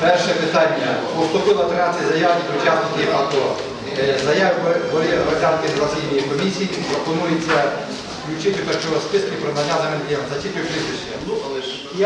Перше питання. Поступило 13 заяв від учасників АТО. Е, Заяви були розглянуті на комісії. Пропонується включити першого списку про надання земельних Зачитую прізвище.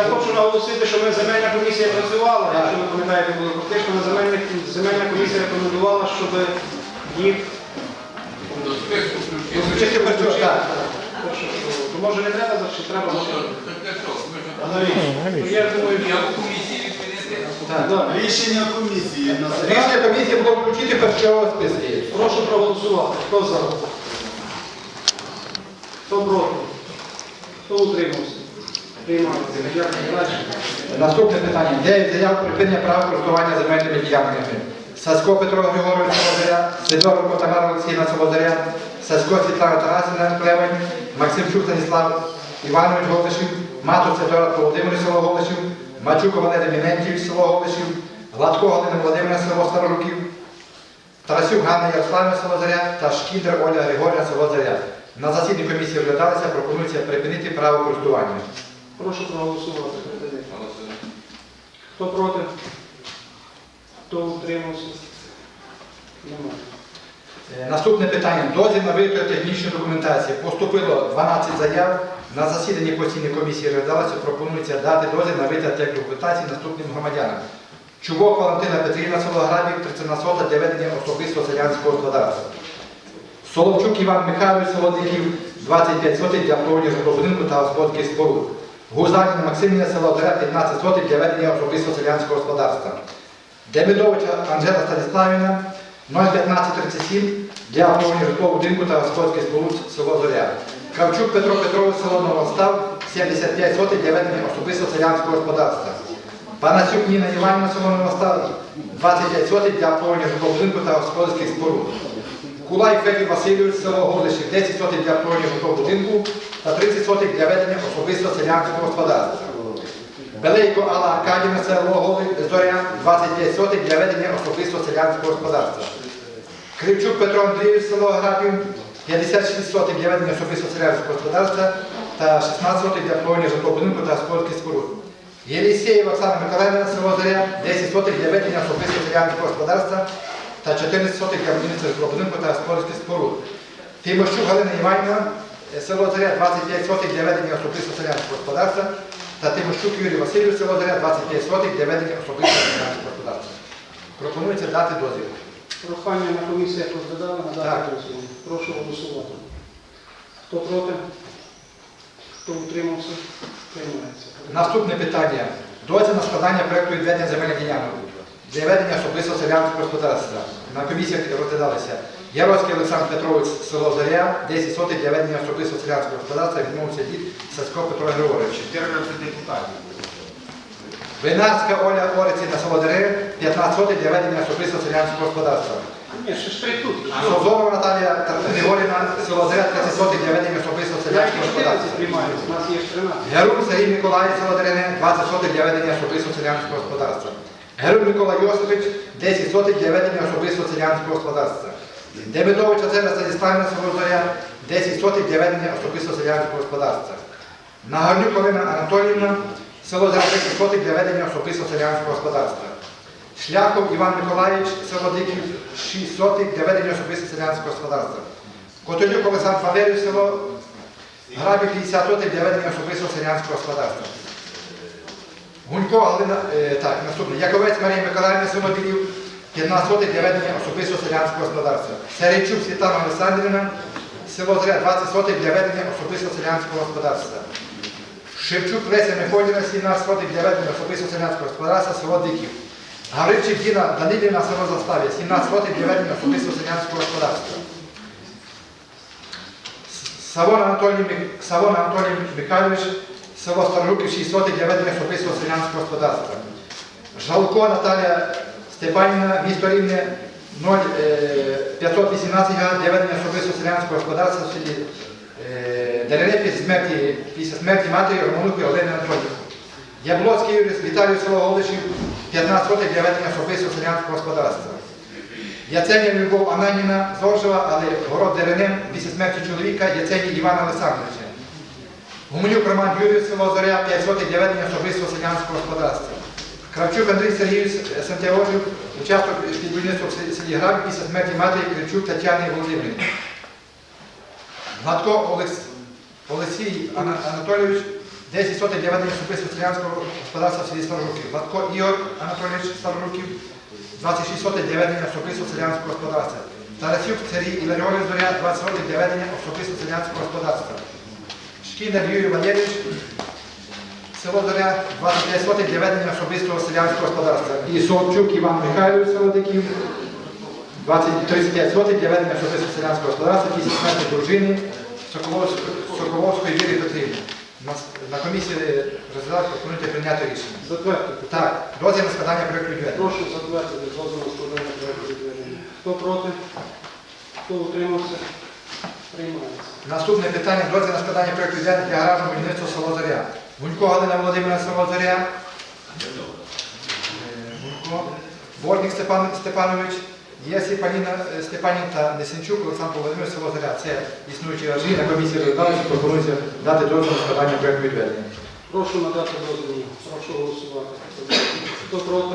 Я хочу наголосити, що ми земельна комісія працювала, якщо ви пам'ятаєте, було фактично на земельна, земельна комісія рекомендувала, щоб їх Включити першого, так. То може не треба, чи треба? Навіщо? Ну, Я думаю, Так. Рішення комісії Рішення комісії було включити першого списку. прошу проголосувати. Хто за? Хто проти? Хто утримався? Приймається. Дякую. Далі. Наступне питання. Дев'ять заяв припинення права користування земельними ділянками. Сасько Петро Григорович Солодаря, Сидоренко Тамара Олексійна Солодаря, Сасько Світлана Тарасівна Клевень, Максимчук Станіслав Іванович Голишів, Матур Федора Володимир село Голишів, Мачук Валерій Мінентів село Голишів, Гладко Галина Володимира село Староруків, Тарасюк Ганна Ярославівна село Заря та Шкіндер Оля Григорівна село Заря. На засіданні комісії розглядалися, пропонується припинити право користування. Прошу проголосувати. Хто проти? Хто утримався? Немає. Е, Наступне питання. Дозвіл на виготовлення технічної документації. Поступило 12 заяв. На засіданні постійної комісії розглядалося, пропонується дати дозвіл на виготовлення документації наступним громадянам. Чубок Валентина Петрівна Солограбів, 31 сота для ведення особистого селянського господарства. Соловчук Іван Михайлович Солодиків, 25 сотих для житлового будинку та господарських споруд. Гузанін Максимія село 15 сотих для ведення особистого селянського господарства. Демидовича Анжела Станіславівна, 01537 для житлового будинку та господарських споруд село Зоря. Кравчук Петро Петрович село Новостав, 75 сотих для ведення особистого селянського господарства. Панасюк Ніна Іванівна село Новостав, 25 сотих для обслуговування житлового та господарських споруд. Кулай Федір Васильович, село Горлишів, 10 сотих для обслуговування житлового будинку та 30 сотих для ведення особистого селянського господарства. Белейко Алла Аркадівна, село Зоря, 25 сотих для ведення особистого селянського господарства. Кривчук Петро Андрійович, село Грабів, Ја десетчинството ги ведеме со Христос за господарство, та 16-тото и да повинеш за тоа годинко да спорки спору. Елисеј во Цана Миколајна се возреа 10-тото и ја ведеме со Христос за господарство, та 14-тото и ја годинко за годинко да спорки спору. Тема шухале на Ивајна се возреа 25-тото и ја ведеме со Христос за господарство, та тема шук Јури Василијов се возреа 25-тото и ја ведеме со за господарство. господарства. Пропонујте дати дозволи. Прохання на комісіях розглядали, надати дозвіл. Прошу голосувати. Хто проти? Хто утримався? Приймається. Наступне питання. Дозвіл на складання проєкту відведення земельних ділянок для ведення особистого селянського господарства. На комісіях розглядалися Яроцький Олександр Петрович, село Заря, 10 сотих для ведення особистого селянського господарства, відмовився від Сацько Петро Григорович. 14 депутатів. Винарська Оля Орицина, село Дерев, 15 сотих для ведення особистого селянського господарства. Ні, ще ж три тут. Созорова Наталія Григорівна, село Заря, 30 сотих для ведення особистого селянського господарства. У нас є 13. Герун Сергій Миколаїв, село Дерене, 20 сотих для ведення особистого селянського господарства. Герун Микола Йосипович, 10 сотих для ведення особистого селянського господарства. Демидович Озера Станіславівна, село 10 сотих для ведення особистого селянського господарства. Нагорнюк Олена Анатоліївна, село 10 сотих для ведення особистого селянського господарства. Шляхов Іван Миколаївич, село Диків, 6 сотих для ведення особистого селянського господарства. Котелюк Олександр Валерійович, село Грабі 50 сотих для ведення особистого селянського господарства. Гунько Галина, е, так, наступне. Яковець Марія Миколаївна, село Білів, 15 сотих для ведення особистого селянського господарства. Серейчук Світлана Олександрівна, село Зря, 20 сотих для ведення особистого селянського господарства. Шевчук Леся Мефодіна, 17 сотих для ведення особистого селянського господарства, село Диків. Гаврильчик Діна Данилівна, село Заставі, 17 сотих для особистого селянського господарства. Савон Анатолій, Савон Анатолій Михайлович, село Старожуків, 6 сотих для особистого селянського господарства. Жалко Наталія Степанівна, місто Рівне, 0, е, 518 га для ведення особистого селянського господарства в е, після смерті, після смерті матері Романухи Олени Анатоліївни. Яблоцький Юрій, Віталій село Голишів, 15 сотих для ведення особистого селянського господарства. Яценія Любов Ананіна Зоржева, але город Деренем після смерті чоловіка Яценія Івана Олександровича. Гуменюк Роман Юрій, село Зоря, 5 сотих для ведення особистого селянського господарства. Кравчук Андрій Сергійович Сантеожів, учасник під будівництвом селі Граб після смерті матері Кравчук Тетяни Володимирівни. Гладко Олекс- Олексій Ана- Анатолійович, 10 сотень для ведення особистого селянського господарства в селі Староруків. Гладко Ігор Анатолійович Староруків, 26 сотень для ведення особистого селянського господарства. Тарасюк Сергій Іларіонович Зоря, 20 сотень для ведення особистого селянського господарства. Шкінер Юрій Валерійович, село Зоря, 25 сотень для ведення особистого селянського господарства. І Солчук Іван Михайлович Солодиків, 20, 35 сотень для ведення особистого селянського господарства після смерті дружини Соколовської, Віри Петрівни. На, на комісії розглядали пропонуйте прийняти рішення. Затвердити. Так, дозвіл на складання проєкту бюджету. Прошу затвердити дозвіл складання проекту відведення. Хто проти? Хто утримався? Приймається. Наступне питання дозвіл на складання проєкту бюджету для гаражного будівництва село Зоря. Гунько Галина Володимирівна село Зоря. Е, Гунько. Бортник Степан Степанович. Єсі Паліна е, Несенчук Олександр Володимирович село Зоря. Це існуючі гаражі. На комісії розглядалися, пропонується дати дозвіл на складання проєкту відведення. Прошу надати дозвіл. Прошу голосувати. Хто проти?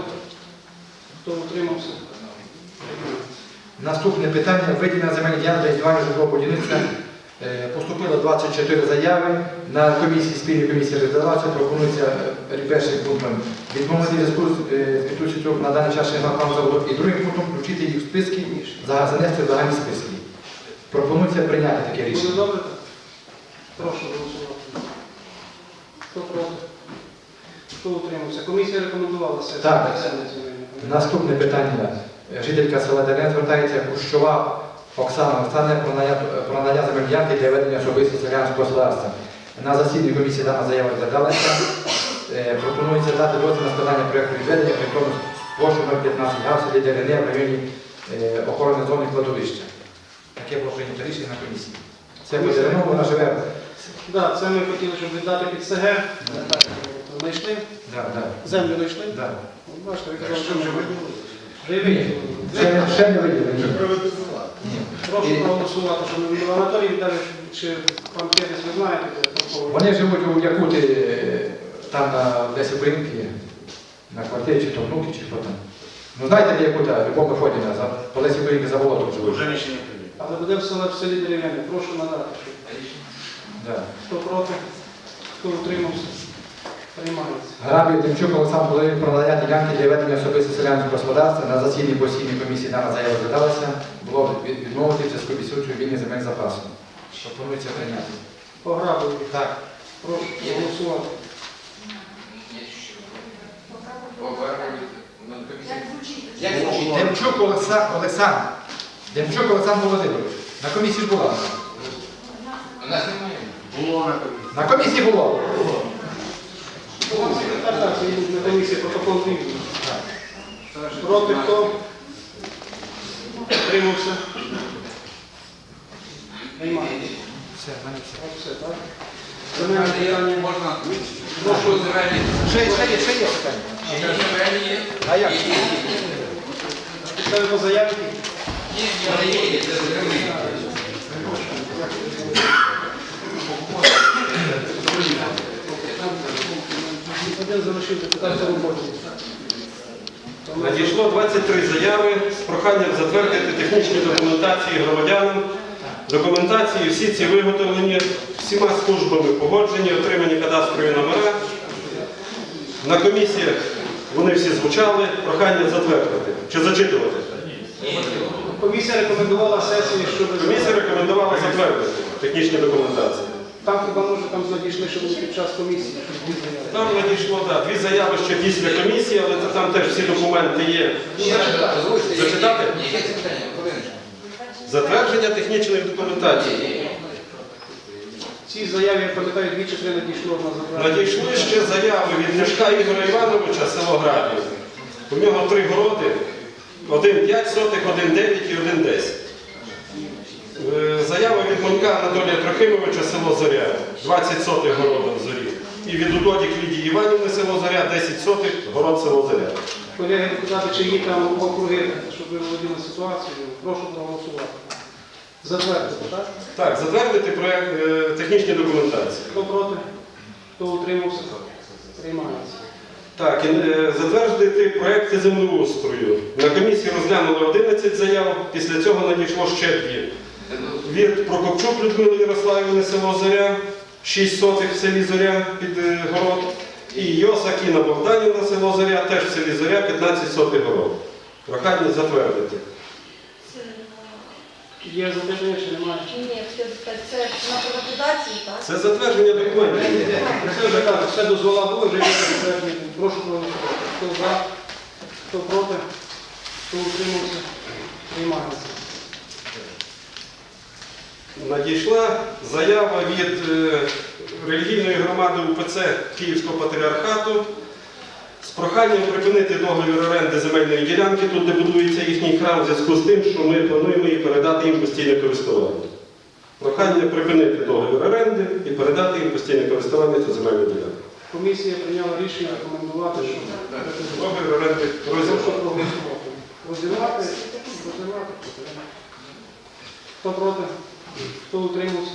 Хто утримався? Наступне питання виділення земельних ділянок для індивідуального житлового будівництва. Е, Поступило 24 заяви. На комісії спільній комісії реєстрації пропонується е, першим пунктом відмовити зв'язку з е, з на даний час шляхом заводу і другим пунктом включити їх в списки, за- занести в загальні списки. Пропонується прийняти таке рішення. добре? Прошу голосувати. Хто проти? Хто утримався? Комісія рекомендувала сесію. Так. Наступне питання. Жителька села Дерен звертається Кущова Оксана Оксана про надання, надання ділянки для ведення особистого селянського господарства. На засіданні комісії дана заява розглядалася. Е, Пропонується дати дозвіл на складання проєкту відведення притому площу 015 га в селі Дерене в районі е, охорони зони кладовища. Таке було прийнято рішення на комісії. Це буде Дерено, вона живе. Так, це ми хотіли, щоб віддати під СГ. Знайшли? Да, да, Землю знайшли? да. Бачите, ви казали, що вже виділили. Ще не, ще не виділені. Приватизувати. Ні. Прошу проголосувати, що ми виділили. Анатолій Віталійович, чи пан Пєріс, ви знаєте, Вони живуть у Якуті, там на десь у Бринки, на квартирі, чи то внуки, чи хто там. Ну знаєте, де Якута, Любов Мефодіна, за по Лесі Бринки за болотом живуть. Уже нічого не прийде. Але буде в селі, в селі дерев'яне. Прошу надати. Да. Хто проти? Хто утримався? Грабів Демчук Олександр Володимирович про надання ділянки для ведення особисто селянського господарства. На засіданні постійної комісії дана заява розглядалася. Було від- відмовити в зв'язку з відсутньою вільні земель запасу. Пропонується прийняти. Пограбили. Так. Прошу проголосувати. Демчук Олекса- Олександр. Демчук Олександр Володимирович. На комісії ж була. Було на комісії. На комісії було. Так, так, це йдуть на комісії протокол дві. Проти хто? Утримався? Приймається. Все, все. Так? Можна Прошу. земельні. Ще, ще є, ще є питання. Земельні є. А як? Підставимо заявки. Ні, ні, є, це земельні. Один залишив депутатську роботу. Надійшло 23 заяви з проханням затвердити технічні документації громадянам. Документації всі ці виготовлені всіма службами погоджені, отримані кадастрові номера. На комісіях вони всі звучали, прохання затвердити чи зачитувати. Комісія рекомендувала сесії, щоб... Комісія рекомендувала затвердити технічні документації. Там хіба може там надійшли, що вони під час комісії. дві заяви. Там надійшло да, дві заяви ще після комісії, але це там теж всі документи є. Зачитати? Питання? Хвилиночку. Затвердження технічної документації. Ці заяви, я пам'ятаю, дві чи три надійшло на затвердження. Надійшли ще заяви від Ляшка Ігоря Івановича Грабів. У нього три городи, один 5 сотих, один 9 і один 10. Е, Заява від Монка Анатолія Трохимовича село Зоря, 20 сотих городу зорі. І від Удодік Лідії Іванівни село Зоря, 10 сотих, город село Зоря. Колеги депутати, чи є там округи, щоб ви володіли ситуацією, прошу проголосувати. Затвердити, так? Так, затвердити проект е, технічні документації. Хто проти? Хто утримався? Приймається. Так, і, е, затвердити проекти землеустрою. На комісії розглянули 11 заяв, після цього надійшло ще дві. Від Прокопчук Людмили Ярославівни, село Зоря, 6 сотих в селі Зоря під е, город. І Йоса Кіна Богданівна, село Зоря, теж в селі Зоря, 15 сотих город. Прохання затвердити. Є запитання чи немає? Ні, сказати, це на приватизації, так? Це затвердження документів. Це вже так, все дозвола були, вже є затверджені. Прошу проголосувати. Хто за, хто проти, хто утримався, приймається. Надійшла заява від е, релігійної громади УПЦ Київського патріархату з проханням припинити договір оренди земельної ділянки, тут де будується їхній храм, в зв'язку з тим, що ми плануємо її передати їм постійне користування. Прохання припинити договір оренди і передати їм постійне користування цю земельну ділянку. Комісія прийняла рішення рекомендувати, щоб Договір оренди проголосувати. Розділувати, розділувати. Хто проти? Хто утримався?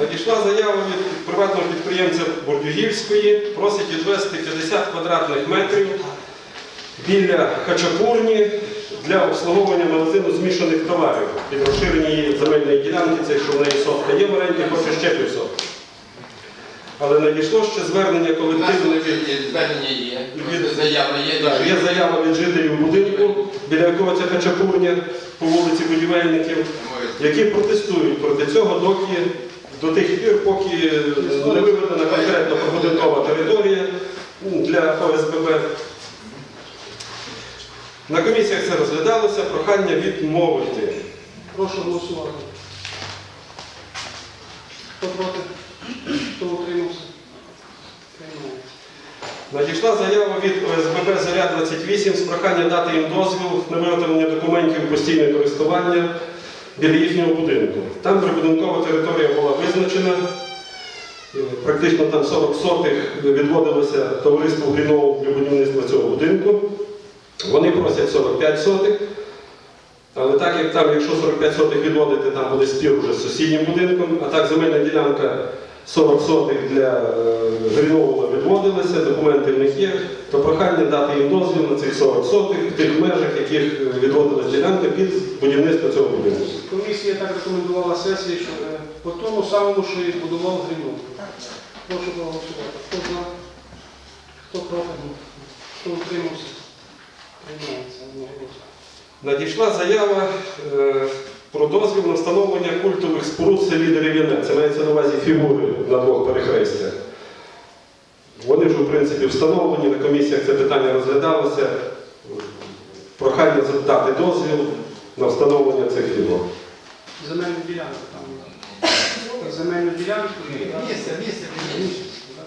Надійшла заява від приватного підприємця Бордюгівської, просить відвести 50 квадратних метрів біля хачапурні для обслуговування магазину змішаних товарів під розширення її земельної ділянки, це якщо в неї сотка є в оренді, хоче ще півсотки. Але надійшло ще звернення У нас колективне від є звернення є, Від- заява є. Так, є заява від жителів будинку, біля якого це хачапурня по вулиці будівельників, які протестують проти цього доки до тих пір, поки не виведена конкретно прибудинкова територія для ОСББ. На комісіях це розглядалося, прохання відмовити. Прошу голосувати. Хто проти? Хто утримався? Надійшла заява від ОСББ Зоря 28 з проханням дати їм дозвіл на виготовлення документів постійне користування біля їхнього будинку. Там прибудинкова територія була визначена. Е, Практично там 40 сотих відводилося товариству Грінову для будівництва цього будинку. Вони просять 45 сотих. Але так як там, якщо 45 сотих відводити, там буде спір вже з сусіднім будинком, а так земельна ділянка 40 сотих для е, Грінового відводилася, документи в них є, то прохання дати їм дозвіл на цих 40 сотих в тих межах, яких е, відводилась ділянка під будівництво цього будинку. Комісія так рекомендувала сесії, що е, по тому самому, що і будував Гринов. Прошу проголосувати. Хто за? Хто проти? Хто утримався? Приймається. Надійшла заява е, про дозвіл на встановлення культових споруд в селі Дерев'яне. Це мається на увазі фігури на двох перехрестях. Вони вже, в принципі, встановлені, на комісіях це питання розглядалося. Прохання дати дозвіл на встановлення цих фігур. Земельну ділянку там. Земельну ділянку. Місце, місце. Так.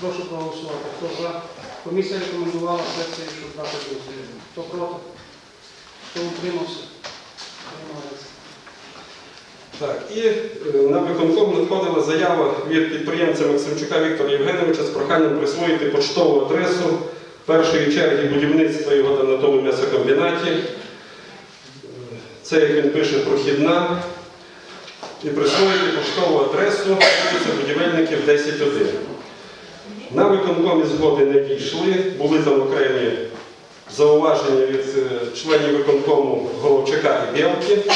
Прошу проголосувати. Хто за? Комісія рекомендувала сесії, щоб дати дозвіл. Хто проти? Хто утримався? Приймається. Так, і е, на виконком надходила заява від підприємця Максимчука Віктора Євгеновича з проханням присвоїти поштову адресу першої черги будівництва його на тому м'ясокомбінаті. Це, як він пише, прохідна. І присвоїти поштову адресу вулиця будівельників 10.1. На виконкомі згоди не дійшли, були там окремі зауваження від е, членів виконкому Головчака і Білки.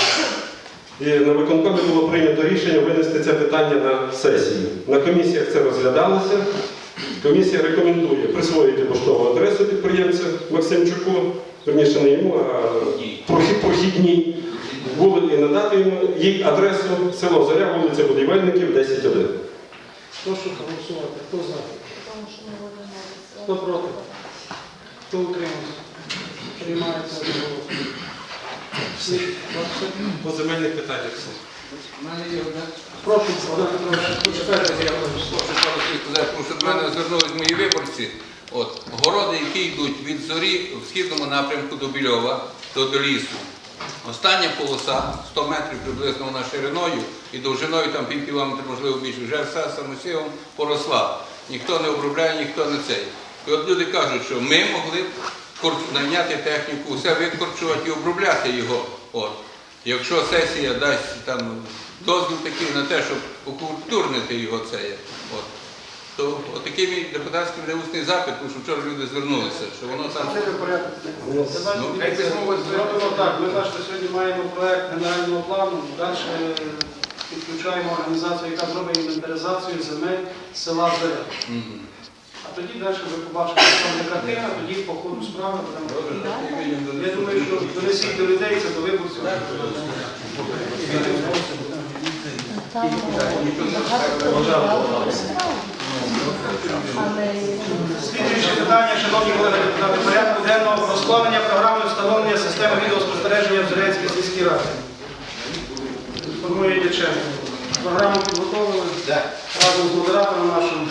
І на виконкомі було прийнято рішення винести це питання на сесію. На комісіях це розглядалося. Комісія рекомендує присвоїти поштову адресу підприємця Максимчуку, верніше не йому, а прохід- прохідній, і надати йому їй адресу село Заря, вулиця Будівельників, 10.1. Прошу проголосувати. Хто за? Хто проти? Хто утримався? Приймається одноголосно. По земельних питаннях все. Прошу, я. Хочу сказати, тому що до мене звернулись мої виборці. От, городи, які йдуть від зорі в східному напрямку до Більова, до, до лісу. Остання полоса, 100 метрів приблизно вона шириною і довжиною там пів кілометра, можливо більше, вже все самосівом поросла. Ніхто не обробляє, ніхто не цей. І от люди кажуть, що ми могли б найняти техніку, все викорчувати і обробляти його. От. Якщо сесія дасть там дозвіл такий на те, щоб окультурнити його це. От. То отакий мій депутатський буде усний запит, тому що вчора люди звернулися, що воно там. Це в порядку. Ну, письмово Зробимо так. Ми бачите, сьогодні маємо проект генерального плану. Далі підключаємо організацію, яка зробить інвентаризацію земель села Заря. Тоді далі ви побачите, що не картина, тоді по ходу справи будемо. Я думаю, що донесіть до людей, це до виборців. Там Слідуюче питання, шановні колеги депутати, порядку денного про склонення програми встановлення системи відеоспостереження в Зеленській сільській раді. Інформує Дяченко. Програму підготовили разом з модератором нашим.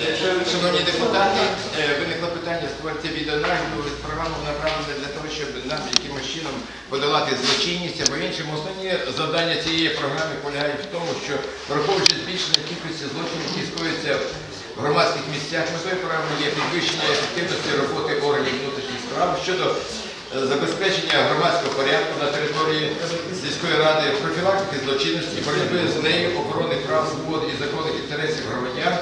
Дяченко. Шановні депутати, е, виникло питання створити відеонагляду. Програму направлена для того, щоб нам якимось чином подолати злочинність, або іншим основні завдання цієї програми полягають в тому, що враховуючи збільшення кількості злочинів, які скоюються в громадських місцях, метою програми є підвищення ефективності роботи органів внутрішніх справ щодо е, забезпечення громадського порядку на території сільської ради, профілактики злочинності, боротьби з нею, охорони прав, свобод і законних інтересів громадян,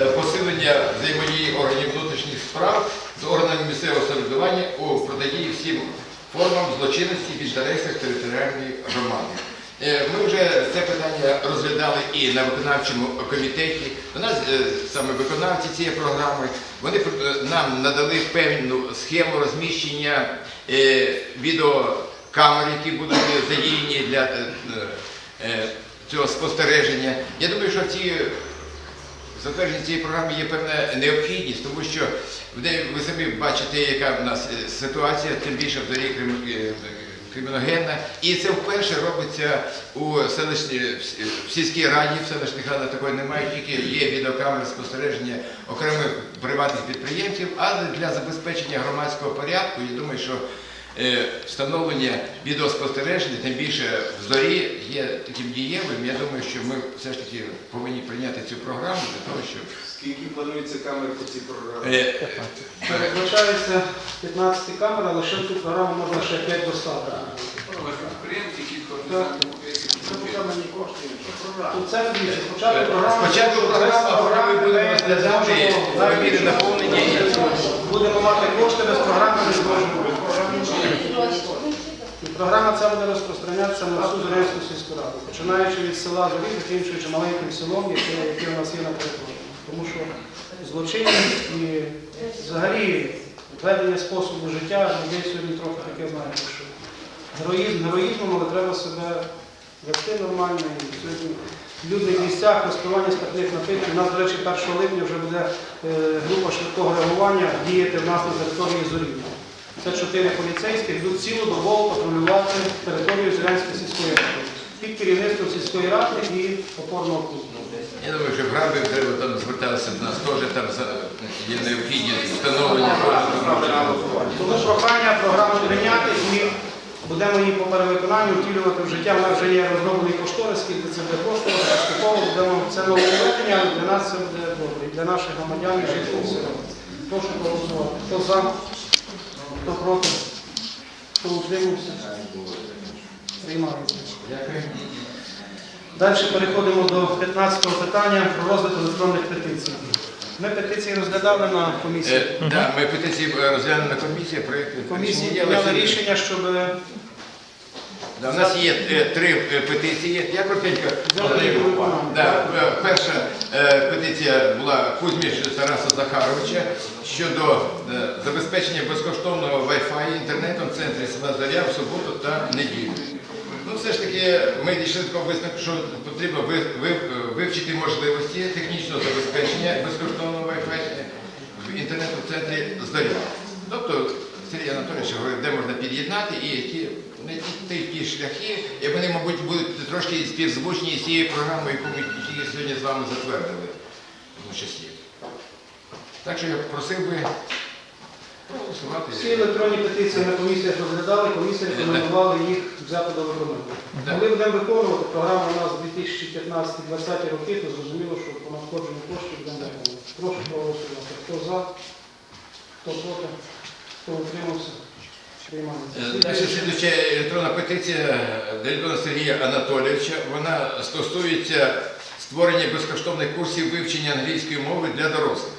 е, посилення взаємодії органів внутрішніх справ з органами місцевого самоврядування у протидії всім формам злочинності в інтересах територіальної громади. Е, Ми вже це питання розглядали і на виконавчому комітеті. У нас е, саме виконавці цієї програми вони е, нам надали певну схему розміщення е, відеокамер, які будуть задіяні для е, е, цього спостереження. Я думаю, що ці затвердження цієї програми є певна необхідність, тому що ви самі бачите, яка в нас ситуація, тим більше в зорі криміногенна. І це вперше робиться у селищній в сільській раді, в селищних радах такої немає, тільки є відеокамери спостереження окремих приватних підприємців, але для забезпечення громадського порядку, я думаю, що е, встановлення відеоспостереження, тим більше в зорі, є таким дієвим. Я думаю, що ми все ж таки повинні прийняти цю програму для того, щоб Скільки планується камер по цій програмі? е, Передбачається 15 камер, але ще в цю програму можна ще 5 доставити. Підприємці, які Тут це дивіться, спочатку програма. Спочатку програма, а потім ми будемо розглядати наповнення Будемо мати кошти без програми не зможемо. І програма ця буде розпространятися на всю Зорянську сільську раду, починаючи від села Зорі, закінчуючи маленьким селом, яке, яке у нас є на території. Тому що злочинність і взагалі ведення способу життя людей сьогодні трохи таке знаєте, що героїзм героїзмом, але треба себе вести нормально. І сьогодні в людних місцях розпивання спиртних напитків. У нас, до речі, 1 липня вже буде е, група швидкого реагування діяти в нас на території Зорівня. Це чотири поліцейських йдуть цілодобово патрулювати територію Зеленської сільської ради. Під керівництвом сільської ради і опорного клубу. Я думаю, що в граби треба там звертатися до нас теж там за- є необхідність встановлення. Тому прохання програму прийняти і будемо її по перевиконанню втілювати в життя. У нас вже є розроблений кошторис, скільки це буде коштувати, поступово будемо це нововведення, але для нас це буде добре. І для наших громадян і жителів села. Прошу проголосувати. Хто за, хто проти, хто утримався. Приймається. Далі переходимо до 15-го питання про розгляд електронних петицій. Ми петиції розглядали на комісії. Е, да, Ми петиції е, розглянули на комісії, проєкт Комісії прийняли рішення, щоб Да, У нас є е, три е, петиції. Я коротенько. Їх. Да, е, перша е, петиція була Кузьміш Тараса Захаровича щодо е, забезпечення безкоштовного Wi-Fi інтернетом в центрі села Заря в суботу та неділю. Ну, все ж таки, ми дійшли до такого висновку, що потрібно ви- ви- вивчити можливості технічного забезпечення безкоштовного Wi-Fi в інтернету-центрі Заря. Тобто, Сергій Анатолійович говорив, де можна під'єднати і які не ті, ті, шляхи, і вони, мабуть, будуть трошки співзвучні з цією програмою, яку ми сьогодні з вами затвердили в часі. Так що я просив би всі електронні петиції на комісіях розглядали, комісія рекомендувала їх взяти до виконання. Коли будемо виконувати, програма у нас 2015-2020 роки, то зрозуміло, що по надходженню коштів будемо виконувати. Прошу проголосувати. Хто за, хто проти, хто утримався, приймається. Е, Наша слідуча електронна петиція Дельдона Сергія Анатолійовича, вона стосується створення безкоштовних курсів вивчення англійської мови для дорослих.